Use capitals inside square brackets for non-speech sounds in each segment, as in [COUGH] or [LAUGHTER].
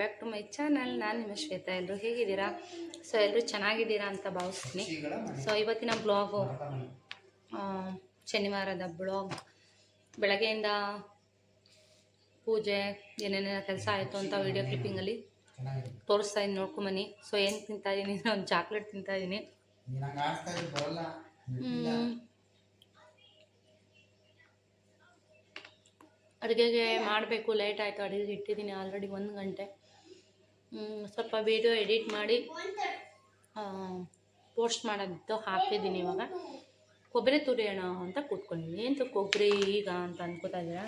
Back to my channel. ನಾನು ನಿಮ್ಮ ಶ್ವೇತಾ. ಎಲ್ಲರೂ ಹೇಗಿದ್ದೀರಾ? ಸೊ ಎಲ್ಲರೂ ಚೆನ್ನಾಗಿದ್ದೀರಾ ಅಂತ ಭಾವಿಸ್ತೀನಿ. ಸೊ ಇವತ್ತಿನ ಬ್ಲಾಗು ಶನಿವಾರದ ಬ್ಲಾಗ್. ಬೆಳಗ್ಗೆಯಿಂದ ಪೂಜೆ ಏನೇನೇನು ಕೆಲಸ ಆಯಿತು ಅಂತ ವೀಡಿಯೋ ಕ್ಲಿಪ್ಪಿಂಗಲ್ಲಿ ತೋರಿಸ್ತಾ ಇದ್ದೀನಿ ನೋಡ್ಕೊಂಬನ್ನಿ. ಸೊ ಏನು ತಿಂತಾ ಇದ್ದೀನಿ? [LAUGHS] ಒಂದು ಚಾಕ್ಲೇಟ್ ತಿಂತಾ ಇದ್ದೀನಿ. ಅಡುಗೆಗೆ ಮಾಡಬೇಕು ಲೇಟ್ ಆಯಿತು. ಅಡುಗೆಗೆ ಇಟ್ಟಿದ್ದೀನಿ ಆಲ್ರೆಡಿ ಒಂದು ಗಂಟೆ. ಸ್ವಲ್ಪ ವೀಡಿಯೋ ಎಡಿಟ್ ಮಾಡಿ ಪೋಸ್ಟ್ ಮಾಡೋದಿತ್ತು ಹಾಕಿದ್ದೀನಿ ಇವಾಗ. ಕೊಬ್ಬರಿ ತುರಿಯೋಣ ಅಂತ ಕೂತ್ಕೊಂಡಿದ್ದೀನಿ ಏನು ಕೊಬ್ಬರಿ ಈಗ ಅಂತ ಅನ್ಕೋತಾ ಇದ್ದೀರಾ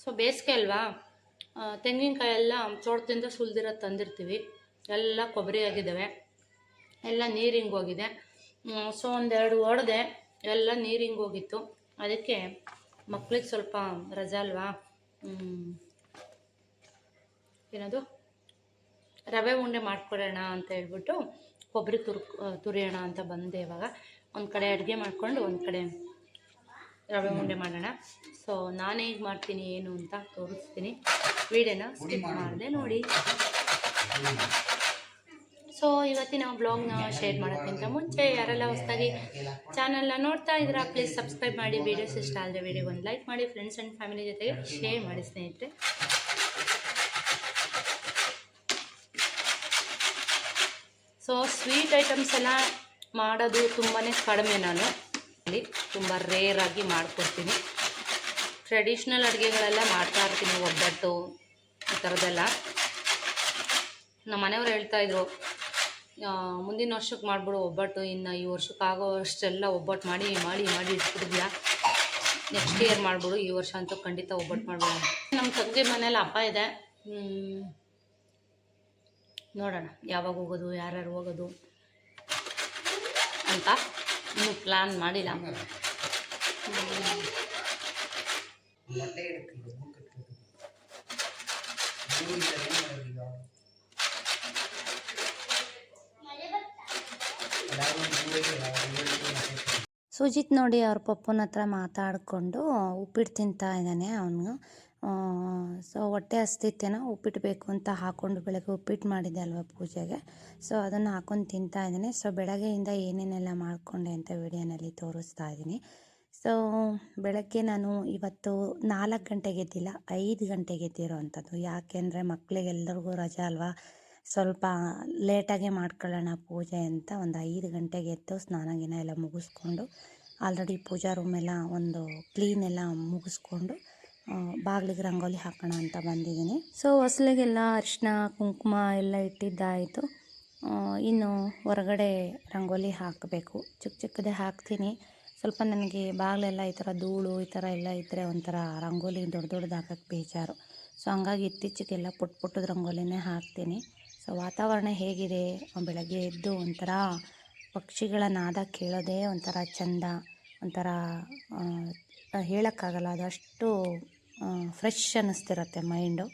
ಸೊ ಬೇಸಿಗೆ ಅಲ್ವಾ? ತೆಂಗಿನಕಾಯಿ ಎಲ್ಲ ತೋಟದಿಂದ ಸುಲಿದಿರೋ ತಂದಿರ್ತೀವಿ. ಎಲ್ಲ ಕೊಬ್ಬರಿ ಆಗಿದ್ದಾವೆ. ಎಲ್ಲ ನೀರಿಂಗ್ ಹೋಗಿದೆ. ಸೊ ಒಂದೆರಡು ಹೊಡೆದೆ ಎಲ್ಲ ನೀರಿಂಗ್ ಹೋಗಿತ್ತು. ಅದಕ್ಕೆ ಮಕ್ಳಿಗೆ ಸ್ವಲ್ಪ ರಜಾ ಅಲ್ವಾ. ಏನದು? ರವೆ ಉಂಡೆ ಮಾಡ್ಕೊಡೋಣ ಅಂತ ಹೇಳ್ಬಿಟ್ಟು ಕೊಬ್ಬರಿ ತುರ್ ತುರಿಯೋಣ ಅಂತ ಬಂದೆ ಇವಾಗ. ಒಂದು ಕಡೆ ಅಡುಗೆ ಮಾಡಿಕೊಂಡು ಒಂದು ಕಡೆ ರವೆ ಉಂಡೆ ಮಾಡೋಣ. ಸೊ ನಾನು ಹೇಗೆ ಮಾಡ್ತೀನಿ ಏನು ಅಂತ ತೋರಿಸ್ತೀನಿ. ವೀಡಿಯೋನ ಸ್ಕಿಪ್ ಮಾಡಿದೆ ನೋಡಿ. ಸೊ ಇವತ್ತಿನ ಬ್ಲಾಗ್ನ ಶೇರ್ ಮಾಡೋಕ್ಕಿಂತ ಮುಂಚೆ ಯಾರೆಲ್ಲ ಹೊಸದಾಗಿ ಚಾನಲ್ನ ನೋಡ್ತಾ ಇದ್ದೀರಾ ಪ್ಲೀಸ್ ಸಬ್ಸ್ಕ್ರೈಬ್ ಮಾಡಿ. ವೀಡಿಯೋಸ್ ಇಷ್ಟ ಆದರೆ ವಿಡಿಯೋ ಒಂದು ಲೈಕ್ ಮಾಡಿ ಫ್ರೆಂಡ್ಸ್ ಆ್ಯಂಡ್ ಫ್ಯಾಮಿಲಿ ಜೊತೆಗೆ ಶೇರ್ ಮಾಡಿ, ಸ್ನೇಹಿತರೆ. ಸೊ ಸ್ವೀಟ್ ಐಟಮ್ಸ್ ಎಲ್ಲ ಮಾಡೋದು ತುಂಬಾ ಕಡಿಮೆ ನಾನು. ಇಲ್ಲಿ ತುಂಬ ರೇರಾಗಿ ಮಾಡ್ಕೊಡ್ತೀನಿ. ಟ್ರೆಡಿಷ್ನಲ್ ಅಡುಗೆಗಳೆಲ್ಲ ಮಾಡ್ತಾ ಇರ್ತೀನಿ, ಒಬ್ಬಟ್ಟು, ಈ ಥರದ್ದೆಲ್ಲ ನಮ್ಮ ಮನೆಯವ್ರು ಹೇಳ್ತಾಯಿದ್ರು ಮುಂದಿನ ವರ್ಷಕ್ಕೆ ಮಾಡಿಬಿಡು ಒಬ್ಬಟ್ಟು, ಇನ್ನು ಈ ವರ್ಷಕ್ಕೆ ಆಗೋ ಅಷ್ಟೆಲ್ಲ ಒಬ್ಬಟ್ಟು ಮಾಡಿ ಮಾಡಿ ಮಾಡಿ ಇಟ್ಬಿಟ್ಟಿದ್ಯಾ? ನೆಕ್ಸ್ಟ್ ಇಯರ್ ಮಾಡಿಬಿಡು, ಈ ವರ್ಷ ಅಂತೂ ಖಂಡಿತ ಒಬ್ಬಟ್ಟು ಮಾಡ್ಬಿಡು. ನಮ್ಮ ತಂಗಿ ಮನೇಲಿ ಹಬ್ಬ ಇದೆ. ನೋಡೋಣ, ಯಾವಾಗ ಹೋಗೋದು, ಯಾರ್ಯಾರು ಹೋಗೋದು ಅಂತ ಇನ್ನೂ ಪ್ಲ್ಯಾನ್ ಮಾಡಿಲ್ಲ ಮೊಟ್ಟೆ ಇಡಕ್ಕಿಲ್ಲ ಬುಕ್ ಇಟ್ಕೊಂಡು ಸುಜಿತ್ ನೋಡಿ ಅವ್ರ ಪಪ್ಪನ ಹತ್ರ ಮಾತಾಡಿಕೊಂಡು ಉಪ್ಪಿಟ್ಟು ತಿಂತಾ ಇದ್ದಾನೆ ಅವನು. ಸೊ ಹೊಟ್ಟೆ ಹಸ್ತಿತ್ತೇನೋ, ಉಪ್ಪಿಟ್ಟು ಬೇಕು ಅಂತ ಹಾಕ್ಕೊಂಡು ಬೆಳಗ್ಗೆ ಉಪ್ಪಿಟ್ಟು ಮಾಡಿದ್ದೆ ಅಲ್ವಾ ಪೂಜೆಗೆ. ಸೊ ಅದನ್ನು ಹಾಕೊಂಡು ತಿಂತಾ ಇದ್ದಾನೆ. ಸೊ ಬೆಳಗ್ಗೆಯಿಂದ ಏನೇನೆಲ್ಲ ಮಾಡಿಕೊಂಡೆ ಅಂತ ವಿಡಿಯೋನಲ್ಲಿ ತೋರಿಸ್ತಾ ಇದ್ದೀನಿ. ಸೊ ಬೆಳಗ್ಗೆ ನಾನು ಇವತ್ತು ನಾಲ್ಕು ಗಂಟೆಗೆ ಎದ್ದಿಲ್ಲ, ಐದು ಗಂಟೆಗೆ ಎದ್ದಿರೋ ಅಂಥದ್ದು ಯಾಕೆಂದರೆ ಮಕ್ಕಳಿಗೆಲ್ಲರಿಗೂ ರಜಾ ಅಲ್ವಾ? ಸ್ವಲ್ಪ ಲೇಟಾಗೆ ಮಾಡ್ಕೊಳ್ಳೋಣ ಪೂಜೆ ಅಂತ ಒಂದು ಐದು ಗಂಟೆಗೆ ಎದ್ದು ಸ್ನಾನ ಗಿನ ಎಲ್ಲ ಮುಗಿಸ್ಕೊಂಡು ಆಲ್ರೆಡಿ ಪೂಜಾ ರೂಮ್ ಎಲ್ಲ ಒಂದು ಕ್ಲೀನ್ ಎಲ್ಲ ಮುಗಿಸ್ಕೊಂಡು ಬಾಗಿಲಿಗೆ ರಂಗೋಲಿ ಹಾಕೋಣ ಅಂತ ಬಂದಿದ್ದೀನಿ. ಸೊ ಹೊಸಲಿಗೆಲ್ಲ ಅರಿಶಿನ ಕುಂಕುಮ ಎಲ್ಲ ಇಟ್ಟಿದ್ದಾಯಿತು. ಇನ್ನು ಹೊರಗಡೆ ರಂಗೋಲಿ ಹಾಕಬೇಕು. ಚಿಕ್ಕ ಚಿಕ್ಕದೇ ಹಾಕ್ತೀನಿ. ಸ್ವಲ್ಪ ನನಗೆ ಬಾಗಿಲೆಲ್ಲ ಈ ಥರ ಧೂಳು, ಈ ಥರ ಎಲ್ಲ ಇದ್ದರೆ ಒಂಥರ ರಂಗೋಲಿ ದೊಡ್ಡ ದೊಡ್ಡದು ಹಾಕಕ್ಕೆ ಬೇಜಾರು. ಸೊ ಹಂಗಾಗಿ ಇತ್ತೀಚೆಗೆಲ್ಲ ಪುಟ್ಟ ಪುಟ್ಟದ ರಂಗೋಲಿನೇ ಹಾಕ್ತೀನಿ. ಸೊ ವಾತಾವರಣ ಹೇಗಿದೆ? ಬೆಳಗ್ಗೆ ಎದ್ದು ಒಂಥರ ಪಕ್ಷಿಗಳ ನಾದ ಕೇಳೋದೇ ಒಂಥರ ಚಂದ, ಒಂಥರ ಹೇಳೋಕ್ಕಾಗಲ್ಲ. ಅದಷ್ಟು ಫ್ರೆಶ್ ಅನ್ನಿಸ್ತಿರತ್ತೆ ಮೈಂಡು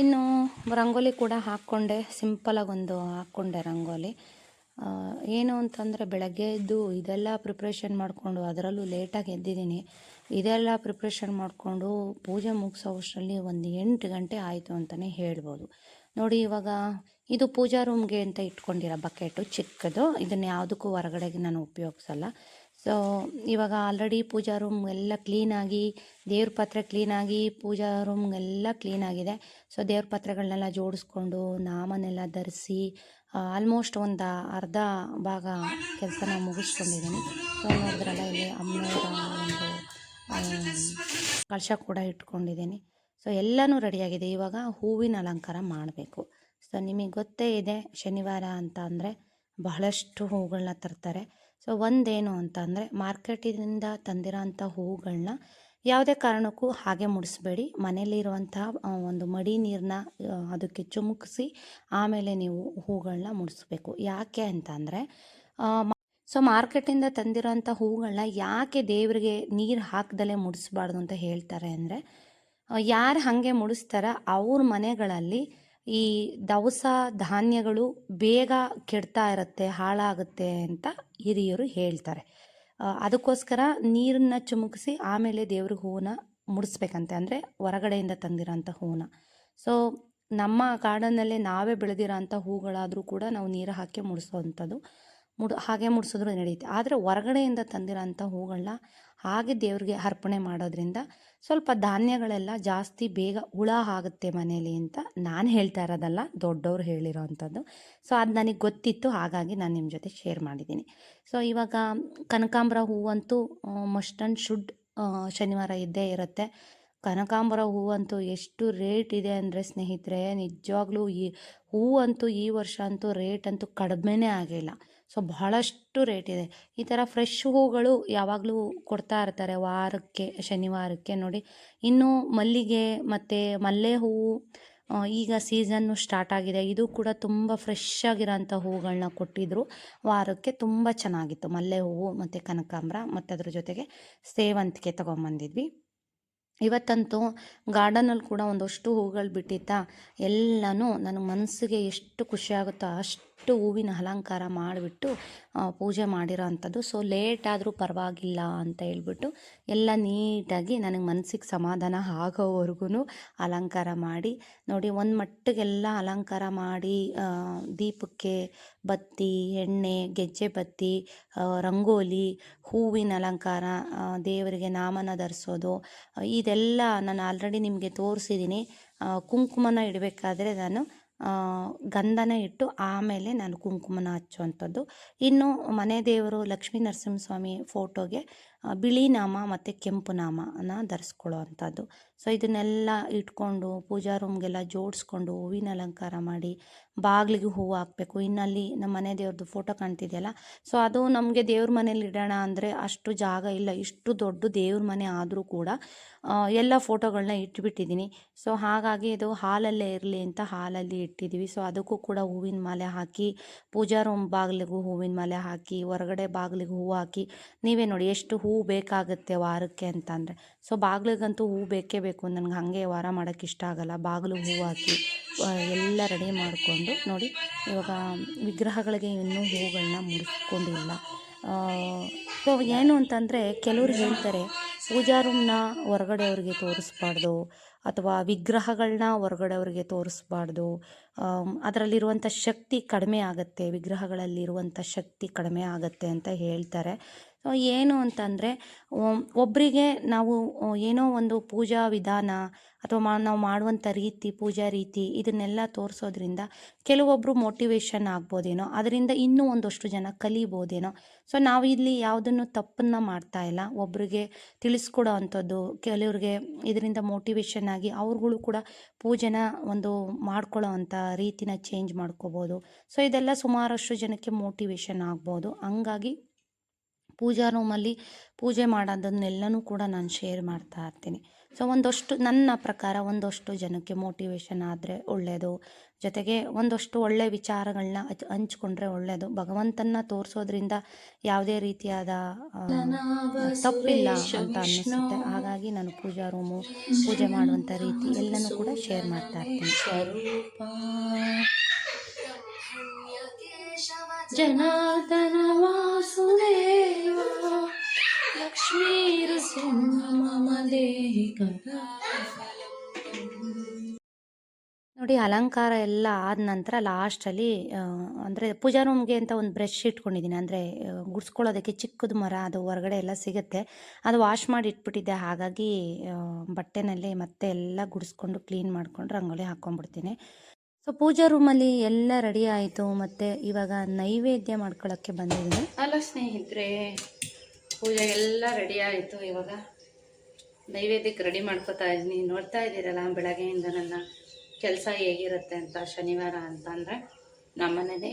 ಇನ್ನು ರಂಗೋಲಿ ಕೂಡ ಹಾಕ್ಕೊಂಡೆ ಸಿಂಪಲಾಗಿ ಒಂದು ಹಾಕ್ಕೊಂಡೆ ರಂಗೋಲಿ. ಏನು ಅಂತಂದರೆ ಬೆಳಗ್ಗೆ ಎದ್ದು ಇದೆಲ್ಲ ಪ್ರಿಪ್ರೇಷನ್ ಮಾಡಿಕೊಂಡು ಅದರಲ್ಲೂ ಲೇಟಾಗಿ ಎದ್ದಿದ್ದೀನಿ. ಇದೆಲ್ಲ ಪ್ರಿಪ್ರೇಷನ್ ಮಾಡಿಕೊಂಡು ಪೂಜೆ ಮುಗಿಸೋ ಅಷ್ಟರಲ್ಲಿ ಒಂದು ಎಂಟು ಗಂಟೆ ಆಯಿತು ಅಂತಲೇ ಹೇಳ್ಬೋದು. ನೋಡಿ ಇವಾಗ ಇದು ಪೂಜಾ ರೂಮ್ಗೆ ಅಂತ ಇಟ್ಕೊಂಡಿರೋ ಬಕೆಟು ಚಿಕ್ಕದು. ಇದನ್ನು ಯಾವುದಕ್ಕೂ ಹೊರಗಡೆಗೆ ನಾನು ಉಪಯೋಗಿಸಲ್ಲ. ಸೊ ಇವಾಗ ಆಲ್ರೆಡಿ ಪೂಜಾ ರೂಮ್ ಎಲ್ಲ ಕ್ಲೀನಾಗಿ ದೇವ್ರ ಪಾತ್ರೆ ಕ್ಲೀನಾಗಿ ಪೂಜಾ ರೂಮ್ ಎಲ್ಲ ಕ್ಲೀನಾಗಿದೆ ಸೊ ದೇವ್ರ ಪಾತ್ರೆಗಳನ್ನೆಲ್ಲ ಜೋಡಿಸ್ಕೊಂಡು ನಾಮನೆಲ್ಲ ಧರಿಸಿ ಆಲ್ಮೋಸ್ಟ್ ಒಂದು ಅರ್ಧ ಭಾಗ ಕೆಲಸನ ಮುಗಿಸ್ಕೊಂಡಿದ್ದೀನಿ. ಸೊ ನೋಡಿದ್ರಲ್ಲ ಇಲ್ಲಿ ಅಮ್ಮನವರ ಒಂದು ಕಳಶ ಕೂಡ ಇಟ್ಕೊಂಡಿದ್ದೀನಿ. ಸೊ ಎಲ್ಲನೂ ರೆಡಿಯಾಗಿದೆ ಇವಾಗ ಹೂವಿನ ಅಲಂಕಾರ ಮಾಡಬೇಕು. ಸೊ ನಿಮಗೆ ಗೊತ್ತೇ ಇದೆ, ಶನಿವಾರ ಅಂತ ಅಂದರೆ ಬಹಳಷ್ಟು ಹೂಗಳನ್ನ ತರ್ತಾರೆ. ಸೊ ಒಂದೇನು ಅಂತಂದರೆ ತಂದಿರೋ ಅಂಥ ಹೂಗಳನ್ನ ಯಾವುದೇ ಕಾರಣಕ್ಕೂ ಹಾಗೆ ಮುಡಿಸ್ಬೇಡಿ. ಮನೆಯಲ್ಲಿರುವಂತಹ ಒಂದು ಮಡಿ ನೀರನ್ನ ಅದಕ್ಕೆ ಚುಮುಕಿಸಿ ಆಮೇಲೆ ನೀವು ಹೂಗಳನ್ನ ಮುಡಿಸ್ಬೇಕು. ಯಾಕೆ ಅಂತಂದರೆ ಸೊ ಮಾರ್ಕೆಟಿಂದ ತಂದಿರೋಂಥ ಹೂಗಳನ್ನ ಯಾಕೆ ದೇವರಿಗೆ ನೀರು ಹಾಕ್ದಲೇ ಮುಡಿಸ್ಬಾರ್ದು ಅಂತ ಹೇಳ್ತಾರೆ ಅಂದರೆ ಯಾರು ಹಾಗೆ ಮುಡಿಸ್ತಾರ? ಅವ್ರ ಮನೆಗಳಲ್ಲಿ ಈ ದವಸ ಧಾನ್ಯಗಳು ಬೇಗ ಕೆಡ್ತಾ ಇರುತ್ತೆ, ಹಾಳಾಗುತ್ತೆ ಅಂತ ಹಿರಿಯರು ಹೇಳ್ತಾರೆ. ಅದಕ್ಕೋಸ್ಕರ ನೀರನ್ನ ಚುಮುಕಿಸಿ ಆಮೇಲೆ ದೇವ್ರ ಹೂವನ್ನ ಮುಡಿಸ್ಬೇಕಂತೆ. ಅಂದರೆ ಹೊರಗಡೆಯಿಂದ ತಂದಿರೋಂಥ ಹೂವನ್ನ. ಸೊ ನಮ್ಮ ಗಾರ್ಡನ್ನಲ್ಲೇ ನಾವೇ ಬೆಳೆದಿರೋಂಥ ಹೂಗಳಾದರೂ ಕೂಡ ನಾವು ನೀರು ಹಾಕಿ ಮುಡಿಸೋವಂಥದ್ದು ಮುಡ್, ಹಾಗೆ ಮುಡಿಸಿದ್ರು ನಡೆಯುತ್ತೆ ಆದರೆ ಹೊರಗಡೆಯಿಂದ ತಂದಿರೋಂಥ ಹೂಗಳನ್ನ ಹಾಗೆ ದೇವ್ರಿಗೆ ಅರ್ಪಣೆ ಮಾಡೋದ್ರಿಂದ ಸ್ವಲ್ಪ ಧಾನ್ಯಗಳೆಲ್ಲ ಜಾಸ್ತಿ ಬೇಗ ಹುಳ ಆಗುತ್ತೆ ಮನೇಲಿ ಅಂತ ನಾನು ಹೇಳ್ತಾ ಇರೋದಲ್ಲ, ದೊಡ್ಡವ್ರು ಹೇಳಿರೋ ಅಂಥದ್ದು ಸೊ ಅದು ನನಗೆ ಗೊತ್ತಿತ್ತು, ಹಾಗಾಗಿ ನಾನು ನಿಮ್ಮ ಜೊತೆ ಶೇರ್ ಮಾಡಿದ್ದೀನಿ. ಸೊ ಇವಾಗ ಕನಕಾಂಬರ ಹೂವಂತೂ ಮಸ್ಟ್ ಆ್ಯಂಡ್ ಶುಡ್ ಶನಿವಾರ ಇದ್ದೇ ಇರುತ್ತೆ. ಕನಕಾಂಬರ ಹೂವಂತೂ ಎಷ್ಟು ರೇಟ್ ಇದೆ ಅಂದರೆ ಸ್ನೇಹಿತರೆ, ನಿಜವಾಗ್ಲೂ ಈ ಹೂವಂತೂ ಈ ವರ್ಷ ಅಂತೂ ರೇಟ್ ಅಂತೂ ಕಡಿಮೆನೇ ಆಗಿಲ್ಲ. ಸೊ ಬಹಳಷ್ಟು ರೇಟ್ ಇದೆ. ಈ ಥರ ಫ್ರೆಶ್ ಹೂಗಳು ಯಾವಾಗಲೂ ಕೊಡ್ತಾ ಇರ್ತಾರೆ ವಾರಕ್ಕೆ, ಶನಿವಾರಕ್ಕೆ ನೋಡಿ. ಇನ್ನು ಮಲ್ಲಿಗೆ ಮತ್ತು ಮಲ್ಲೆ ಹೂವು ಈಗ ಸೀಸನ್ನು ಸ್ಟಾರ್ಟ್ ಆಗಿದೆ. ಇದು ಕೂಡ ತುಂಬ ಫ್ರೆಶ್ ಆಗಿರೋಂಥ ಹೂಗಳನ್ನ ಕೊಟ್ಟಿದ್ರು. ವಾರಕ್ಕೆ ತುಂಬ ಚೆನ್ನಾಗಿತ್ತು. ಮಲ್ಲೆ ಹೂವು ಮತ್ತು ಕನಕಾಂಬ್ರ ಮತ್ತು ಅದ್ರ ಜೊತೆಗೆ ಸೇವಂತಿಗೆ ತೊಗೊಂಬಂದಿದ್ವಿ. ಇವತ್ತಂತೂ ಗಾರ್ಡನಲ್ಲಿ ಕೂಡ ಒಂದಷ್ಟು ಹೂಗಳು ಬಿಟ್ಟಿತ್ತ, ಎಲ್ಲನೂ ನನ್ನ ಮನಸ್ಸಿಗೆ ಎಷ್ಟು ಖುಷಿಯಾಗುತ್ತೋ ಅಷ್ಟು ಹೂವಿನ ಅಲಂಕಾರ ಮಾಡಿಬಿಟ್ಟು ಪೂಜೆ ಮಾಡಿರೋ ಅಂಥದ್ದು. ಸೊ ಲೇಟ್ ಆದರೂ ಪರವಾಗಿಲ್ಲ ಅಂತ ಹೇಳ್ಬಿಟ್ಟು ಎಲ್ಲ ನೀಟಾಗಿ ನನಗೆ ಮನಸ್ಸಿಗೆ ಸಮಾಧಾನ ಆಗೋವರೆಗೂ ಅಲಂಕಾರ ಮಾಡಿ, ನೋಡಿ ಒಂದು ಮಟ್ಟಿಗೆಲ್ಲ ಅಲಂಕಾರ ಮಾಡಿ ದೀಪಕ್ಕೆ ಬತ್ತಿ, ಎಣ್ಣೆ, ಗೆಜ್ಜೆ ಬತ್ತಿ ರಂಗೋಲಿ, ಹೂವಿನ ಅಲಂಕಾರ ದೇವರಿಗೆ ನಾಮನ ಧರಿಸೋದು ಇದೆಲ್ಲ ನಾನು ಆಲ್ರೆಡಿ ನಿಮಗೆ ತೋರಿಸಿದ್ದೀನಿ ಕುಂಕುಮನ ಇಡಬೇಕಾದ್ರೆ ನಾನು ಗಂಧನ ಇಟ್ಟು ಆಮೇಲೆ ನಾನು ಕುಂಕುಮನ ಹಚ್ಚುವಂಥದ್ದು. ಇನ್ನು ಮನೆ ದೇವರು ಲಕ್ಷ್ಮೀ ನರಸಿಂಹಸ್ವಾಮಿ ಫೋಟೋಗೆ ಬಿಳಿ ನಾಮ ಮತ್ತು ಕೆಂಪು ನಾಮನ ಧರಿಸ್ಕೊಳ್ಳೋ ಅಂಥದ್ದು ಸೊ ಇದನ್ನೆಲ್ಲ ಇಟ್ಕೊಂಡು ಪೂಜಾ ರೂಮ್ಗೆಲ್ಲ ಜೋಡಿಸ್ಕೊಂಡು ಹೂವಿನ ಅಲಂಕಾರ ಮಾಡಿ ಬಾಗಿಲಿಗೆ ಹೂವು ಹಾಕಬೇಕು. ಇನ್ನಲ್ಲಿ ನಮ್ಮ ಮನೆ ದೇವ್ರದ್ದು ಫೋಟೋ ಕಾಣ್ತಿದೆಯಲ್ಲ? ಸೊ ಅದು ನಮಗೆ ದೇವ್ರ ಮನೇಲಿ ಇಡೋಣ ಅಂದರೆ ಅಷ್ಟು ಜಾಗ ಇಲ್ಲ. ಇಷ್ಟು ದೊಡ್ಡ ದೇವ್ರ ಮನೆ ಆದರೂ ಕೂಡ ಎಲ್ಲ ಫೋಟೋಗಳನ್ನ ಇಟ್ಬಿಟ್ಟಿದ್ದೀನಿ. ಸೊ ಹಾಗಾಗಿ ಇದು ಹಾಲಲ್ಲೇ ಇರಲಿ ಅಂತ ಹಾಲಲ್ಲಿ ಇಟ್ಟಿದ್ದೀವಿ ಸೊ ಅದಕ್ಕೂ ಕೂಡ ಹೂವಿನ ಮಾಲೆ ಹಾಕಿ, ಪೂಜಾ ರೂಮ್ ಬಾಗಿಲಿಗೂ ಹೂವಿನ ಮಾಲೆ ಹಾಕಿ, ಹೊರಗಡೆ ಬಾಗಿಲಿಗೆ ಹೂವು ಹಾಕಿ, ನೀವೇ ನೋಡಿ ಎಷ್ಟು ಹೂವು ಬೇಕಾಗುತ್ತೆ ವಾರಕ್ಕೆ ಅಂತಂದರೆ. ಸೊ ಬಾಗಿಲಿಗಂತೂ ಹೂವು ಬೇಕೇ ಬೇಕು. ನನಗೆ ಹಾಗೆ ವಾರ ಮಾಡೋಕ್ಕೆ ಇಷ್ಟ ಆಗಲ್ಲ. ಬಾಗಿಲು ಹೂವು ಹಾಕಿ ಎಲ್ಲ ರೆಡಿ ಮಾಡಿಕೊಂಡು ನೋಡಿ, ಇವಾಗ ವಿಗ್ರಹಗಳಿಗೆ ಇನ್ನೂ ಹೂಗಳನ್ನ ಮುಡಿಸ್ಕೊಂಡಿಲ್ಲ. ಸೊ ಏನು ಅಂತಂದರೆ ಕೆಲವ್ರು ಹೇಳ್ತಾರೆ, ಪೂಜಾ ರೂಮ್ನ ಹೊರಗಡೆಯವ್ರಿಗೆ ತೋರಿಸ್ಬಾರ್ದು ಅಥವಾ ವಿಗ್ರಹಗಳನ್ನ ಹೊರಗಡೆಯವ್ರಿಗೆ ತೋರಿಸ್ಬಾರ್ದು. ಅದರಲ್ಲಿರುವಂಥ ಶಕ್ತಿ ಕಡಿಮೆ ಆಗುತ್ತೆ, ವಿಗ್ರಹಗಳಲ್ಲಿರುವಂಥ ಶಕ್ತಿ ಕಡಿಮೆ ಆಗುತ್ತೆ ಅಂತ ಹೇಳ್ತಾರೆ. ಸೊ ಏನು ಅಂತಂದರೆ ಒಬ್ಬರಿಗೆ ನಾವು ಏನೋ ಒಂದು ಪೂಜಾ ವಿಧಾನ ಅಥವಾ ಮಾ, ನಾವು ಮಾಡುವಂಥ ರೀತಿ, ಪೂಜಾ ರೀತಿ ಇದನ್ನೆಲ್ಲ ತೋರಿಸೋದ್ರಿಂದ ಕೆಲವೊಬ್ಬರು ಮೋಟಿವೇಶನ್ ಆಗ್ಬೋದೇನೋ, ಅದರಿಂದ ಇನ್ನೂ ಒಂದಷ್ಟು ಜನ ಕಲಿಬೋದೇನೋ. ಸೊ ನಾವು ಇಲ್ಲಿ ಯಾವುದನ್ನು ತಪ್ಪನ್ನು ಮಾಡ್ತಾ ಇಲ್ಲ. ಒಬ್ಬರಿಗೆ ತಿಳಿಸ್ಕೊಡೋ ಅಂಥದ್ದು, ಕೆಲವ್ರಿಗೆ ಇದರಿಂದ ಮೋಟಿವೇಶನ್ ಆಗಿ ಅವ್ರುಗಳು ಕೂಡ ಪೂಜೆನ ಒಂದು ಮಾಡ್ಕೊಳ್ಳೋ ಅಂಥ ರೀತಿನ ಚೇಂಜ್ ಮಾಡ್ಕೋಬೋದು. ಸೊ ಇದೆಲ್ಲ ಸುಮಾರಷ್ಟು ಜನಕ್ಕೆ ಮೋಟಿವೇಶನ್ ಆಗ್ಬೋದು. ಹಂಗಾಗಿ ಪೂಜಾ ರೂಮಲ್ಲಿ ಪೂಜೆ ಮಾಡೋದನ್ನೆಲ್ಲನೂ ಕೂಡ ನಾನು ಶೇರ್ ಮಾಡ್ತಾ ಇರ್ತೀನಿ. ಸೊ ಒಂದಷ್ಟು ನನ್ನ ಪ್ರಕಾರ ಒಂದಷ್ಟು ಜನಕ್ಕೆ ಮೋಟಿವೇಶನ್ ಆದರೆ ಒಳ್ಳೆಯದು ಜೊತೆಗೆ ಒಂದಷ್ಟು ಒಳ್ಳೆ ವಿಚಾರಗಳನ್ನ ಹಚ್ ಹಂಚ್ಕೊಂಡ್ರೆ ಒಳ್ಳೆಯದು ಭಗವಂತನ ತೋರಿಸೋದ್ರಿಂದ ಯಾವುದೇ ರೀತಿಯಾದ ತಪ್ಪಿಲ್ಲ ಅಂತ ಅನ್ನಿಸುತ್ತೆ. ಹಾಗಾಗಿ ನಾನು ಪೂಜಾ ರೂಮು, ಪೂಜೆ ಮಾಡುವಂಥ ರೀತಿ ಎಲ್ಲನೂ ಕೂಡ ಶೇರ್ ಮಾಡ್ತಾ ಇರ್ತೀನಿ. ಜನಾರ್ದನ ವಾಸುದೇವ ಲಕ್ಷ್ಮೀರ ಸಿಂಹ ಮಮದೇಕ ನೋಡಿ, ಅಲಂಕಾರ ಎಲ್ಲ ಆದ ನಂತರ ಲಾಸ್ಟಲ್ಲಿ ಅಂದರೆ ಪೂಜಾ ರೂಮ್ಗೆ ಅಂತ ಒಂದು ಬ್ರಷ್ ಇಟ್ಕೊಂಡಿದ್ದೀನಿ ಅಂದರೆ ಗುಡ್ಸ್ಕೊಳ್ಳೋದಕ್ಕೆ ಚಿಕ್ಕದು ಮರ, ಅದು ಹೊರಗಡೆ ಎಲ್ಲ ಸಿಗುತ್ತೆ. ಅದು ವಾಶ್ ಮಾಡಿ ಇಟ್ಬಿಟ್ಟಿದ್ದೆ. ಹಾಗಾಗಿ ಬಟ್ಟೆನಲ್ಲಿ ಮತ್ತೆ ಎಲ್ಲ ಗುಡಿಸ್ಕೊಂಡು ಕ್ಲೀನ್ ಮಾಡಿಕೊಂಡು ರಂಗೋಲಿ ಹಾಕ್ಕೊಂಡ್ಬಿಡ್ತೀನಿ ಸೊ ಪೂಜಾ ರೂಮಲ್ಲಿ ಎಲ್ಲ ರೆಡಿ ಆಯಿತು ಮತ್ತು ಇವಾಗ ನೈವೇದ್ಯ ಮಾಡ್ಕೊಳ್ಳೋಕ್ಕೆ ಬಂದಿದ್ದೀನಿ. ಅಲ್ಲ ಸ್ನೇಹಿತರೆ ಪೂಜೆ ಎಲ್ಲ ರೆಡಿ ಆಯಿತು ಇವಾಗ. ನೈವೇದ್ಯಕ್ಕೆ ರೆಡಿ ಮಾಡ್ಕೋತಾ ಇದ್ದೀನಿ. ನೋಡ್ತಾ ಇದ್ದೀರಲ್ಲ ಬೆಳಗ್ಗೆಯಿಂದ ನನ್ನ ಕೆಲಸ ಹೇಗಿರುತ್ತೆ ಅಂತ ಶನಿವಾರ ಅಂತ ಅಂದರೆ ನಮ್ಮನೇಲಿ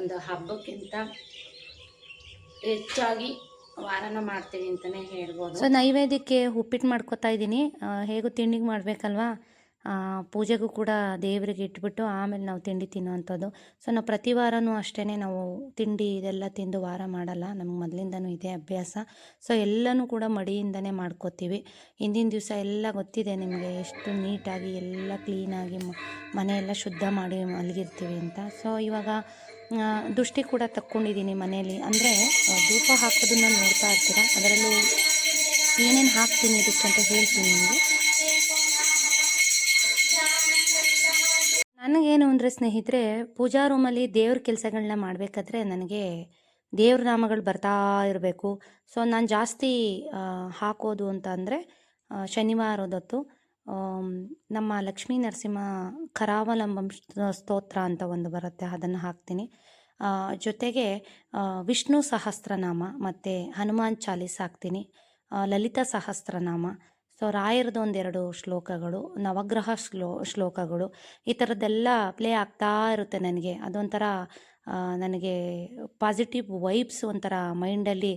ಒಂದು ಹಬ್ಬಕ್ಕಿಂತ ಹೆಚ್ಚಾಗಿ ವಾರನ ಮಾಡ್ತೀವಿ ಅಂತಲೇ ಹೇಳ್ಬೋದು. ಸೊ ನೈವೇದ್ಯಕ್ಕೆ ಉಪ್ಪಿಟ್ಟು ಮಾಡ್ಕೊತಾ ಇದ್ದೀನಿ. ಹೇಗೂ ತಿಂಡಿಗೆ ಮಾಡಬೇಕಲ್ವಾ? ಪೂಜೆಗೂ ಕೂಡ ದೇವರಿಗೆ ಇಟ್ಬಿಟ್ಟು ಆಮೇಲೆ ನಾವು ತಿಂಡಿ ತಿನ್ನುವಂಥದ್ದು. ಸೊ ನಾವು ಪ್ರತಿ ವಾರನೂ ಅಷ್ಟೇ ನಾವು ತಿಂಡಿ ಇದೆಲ್ಲ ತಿಂದು ವಾರ ಮಾಡಲ್ಲ. ನಮ್ಗೆ ಮೊದಲಿಂದನೂ ಇದೆ ಅಭ್ಯಾಸ. ಸೊ ಎಲ್ಲನೂ ಕೂಡ ಮಡಿಯಿಂದನೇ ಮಾಡ್ಕೋತೀವಿ. ಹಿಂದಿನ ದಿವಸ ಎಲ್ಲ ಗೊತ್ತಿದೆ ನಿಮಗೆ ಎಷ್ಟು ನೀಟಾಗಿ ಎಲ್ಲ ಕ್ಲೀನಾಗಿ ಮನೆಯೆಲ್ಲ ಶುದ್ಧ ಮಾಡಿ ಮಲಗಿರ್ತೀವಿ ಅಂತ. ಸೊ ಇವಾಗ ದೃಷ್ಟಿ ಕೂಡ ತಕ್ಕೊಂಡಿದ್ದೀನಿ ಮನೆಯಲ್ಲಿ. ಅಂದರೆ ಧೂಪ ಹಾಕೋದನ್ನ ನೋಡ್ತಾ ಇರ್ತೀರ? ಅದರಲ್ಲೂ ಏನೇನು ಹಾಕ್ತೀನಿ ಇದಕ್ಕೆ ಅಂತ ಹೇಳ್ತೀನಿ ನಿಮಗೆ. ನನಗೇನು ಅಂದರೆ ಸ್ನೇಹಿತರೆ, ಪೂಜಾ ರೂಮಲ್ಲಿ ದೇವ್ರ ಕೆಲಸಗಳನ್ನ ಮಾಡಬೇಕಾದ್ರೆ ನನಗೆ ದೇವ್ರ ನಾಮಗಳು ಬರ್ತಾ ಇರಬೇಕು. ಸೊ, ನಾನು ಜಾಸ್ತಿ ಹಾಕೋದು ಅಂತ ಅಂದರೆ ಶನಿವಾರದೊತ್ತು ನಮ್ಮ ಲಕ್ಷ್ಮೀ ನರಸಿಂಹ ಕರಾವಲಂಬಂ ಸ್ತೋತ್ರ ಅಂತ ಒಂದು ಬರುತ್ತೆ, ಅದನ್ನು ಹಾಕ್ತೀನಿ. ಜೊತೆಗೆ ವಿಷ್ಣು ಸಹಸ್ರನಾಮ ಮತ್ತು ಹನುಮಾನ್ ಚಾಲೀಸ್ ಹಾಕ್ತೀನಿ. ಲಲಿತಾ ಸಹಸ್ರನಾಮ. ಸೊ ರಾಯರದ್ದು ಒಂದೆರಡು ಶ್ಲೋಕಗಳು ನವಗ್ರಹ ಶ್ಲೋ ಶ್ಲೋಕಗಳು ಈ ಥರದ್ದೆಲ್ಲ ಪ್ಲೇ ಆಗ್ತಾ ಇರುತ್ತೆ ನನಗೆ. ಅದೊಂಥರ ನನಗೆ ಪಾಸಿಟಿವ್ ವೈಬ್ಸ್ ಒಂಥರ ಮೈಂಡಲ್ಲಿ